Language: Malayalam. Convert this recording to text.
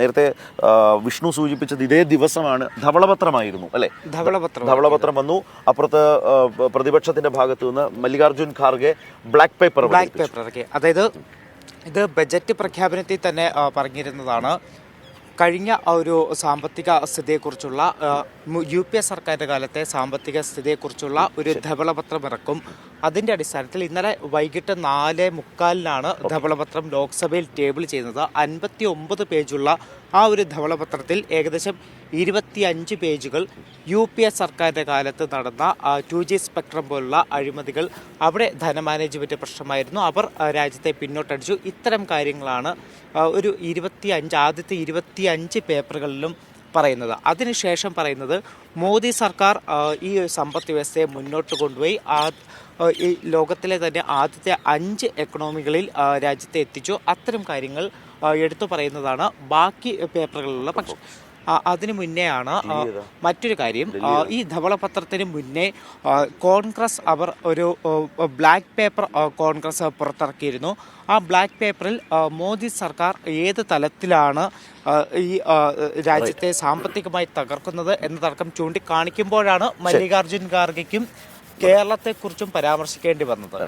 നേരത്തെ വിഷ്ണു സൂചിപ്പിച്ചത് ഇതേ ദിവസമാണ് ധവളപത്രമായിരുന്നു അല്ലെ? ധവളപത്രം. ധവളപത്രം വന്നു. അപ്പുറത്ത് പ്രതിപക്ഷത്തിന്റെ ഭാഗത്തു നിന്ന് Mallikarjun Kharge black paper black paper ഇറക്കി. അതായത് ഇത് ബജറ്റ് പ്രഖ്യാപനത്തിൽ തന്നെ പറഞ്ഞിരുന്നതാണ്. കഴിഞ്ഞ ഒരു സാമ്പത്തിക സ്ഥിതിയെക്കുറിച്ചുള്ള യു പി എ സർക്കാരിന്റെ കാലത്തെ സാമ്പത്തിക സ്ഥിതിയെക്കുറിച്ചുള്ള ഒരു ധവളപത്രം ഇറക്കും. അതിന്റെ അടിസ്ഥാനത്തിൽ ഇന്നലെ വൈകിട്ട് നാല് മുക്കാലിനാണ് ധവളപത്രം ലോക്സഭയിൽ ടേബിൾ ചെയ്യുന്നത്. അൻപത്തി ഒമ്പത് പേജുള്ള ആ ഒരു ധവളപത്രത്തിൽ ഏകദേശം ഇരുപത്തിയഞ്ച് പേജുകൾ യു പി എ സർക്കാരിന്റെ കാലത്ത് നടന്ന ടു ജി സ്പെക്ട്രം പോലുള്ള അഴിമതികൾ അവിടെ ധനമാനേജ്മെന്റ് പ്രശ്നമായിരുന്നു. അവർ രാജ്യത്തെ പിന്നോട്ടടിച്ചു. ഇത്തരം കാര്യങ്ങളാണ് ഒരു ഇരുപത്തി അഞ്ച് ആദ്യത്തെ ഇരുപത്തി അഞ്ച് പേപ്പറുകളിലും പറയുന്നത്. അതിനുശേഷം പറയുന്നത് മോദി സർക്കാർ ഈ സമ്പദ് വ്യവസ്ഥയെ മുന്നോട്ട് കൊണ്ടുപോയി. ആ ഈ ലോകത്തിലെ തന്നെ ആദ്യത്തെ അഞ്ച് എക്കണോമികളിൽ രാജ്യത്തെ എത്തിച്ചു. അത്തരം കാര്യങ്ങൾ എടുത്തു പറയുന്നതാണ് ബാക്കി പേപ്പറുകളിലുള്ള പക്ഷം. അതിനു മുന്നെയാണ് മറ്റൊരു കാര്യം. ഈ ധവളപത്രത്തിന് മുന്നേ കോൺഗ്രസ് അവർ ഒരു ബ്ലാക്ക് പേപ്പർ കോൺഗ്രസ് പുറത്തിറക്കിയിരുന്നു. ആ ബ്ലാക്ക് പേപ്പറിൽ മോദി സർക്കാർ ഏത് തലത്തിലാണ് ഈ രാജ്യത്തെ സാമ്പത്തികമായി തകർക്കുന്നത് എന്നതടക്കം ചൂണ്ടിക്കാണിക്കുമ്പോഴാണ് മല്ലികാർജുൻ ഖാർഗെക്കും കേരളത്തെക്കുറിച്ചും പരാമർശിക്കേണ്ടി വന്നത്.